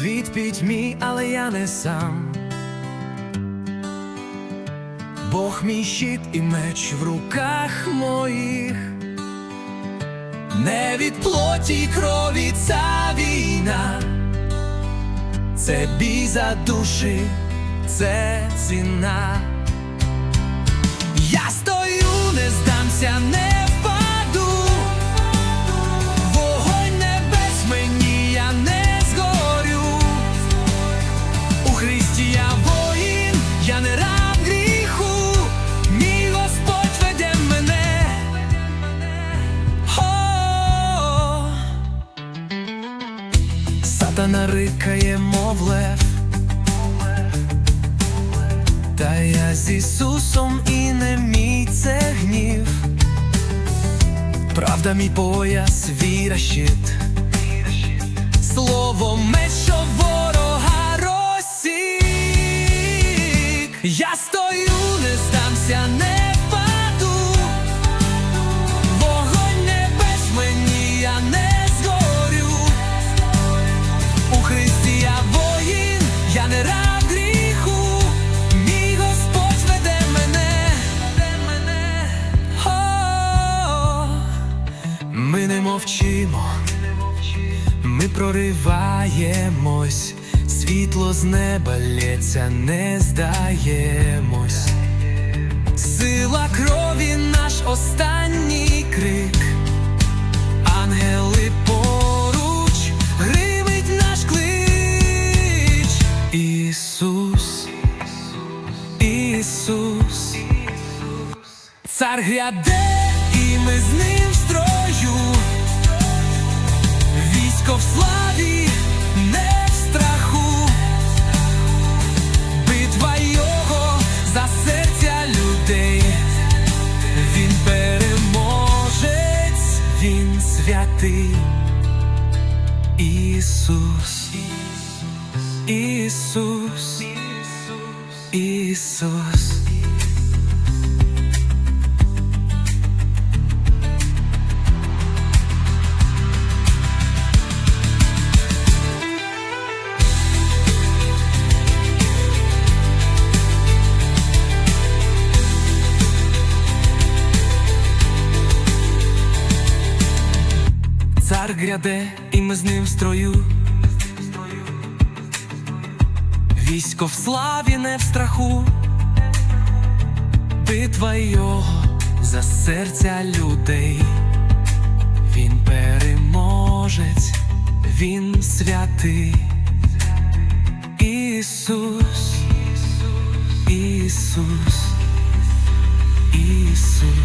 Світ пітьмі, але я не сам. Бог мій щит і меч в руках моїх. Не від плоті крові ця війна, це бій за душі, це ціна. Я стою, не здамся, не Христі я воїн, я не раб гріху, мій Господь веде мене. О, Сатана рикає, мов лев. Та я з Ісусом і не мій це гнів. Правда, мій пояс, віра, щит. Я стою, не здамся, не. Вогонь небес мені, я не згорю. У Христі я воїн, я не раб гріху, мій Господь веде мене, веде мене. О, не мовчимо, ми прориваємось, світло з неба лється, не здаємось. Сила крові наш останній крик. Ангели поруч, гримить наш клич. Ісус, Ісус, цар гряде, і ми з ним в строю. Військо в славі, Він переможець, він святий. Ісус, Ісус, Ісус. Цар гряде, і ми з ним в строю. Військо в славі, не в страху. Битва його за серця людей. Він переможець, він святий. Ісус, Ісус, Ісус.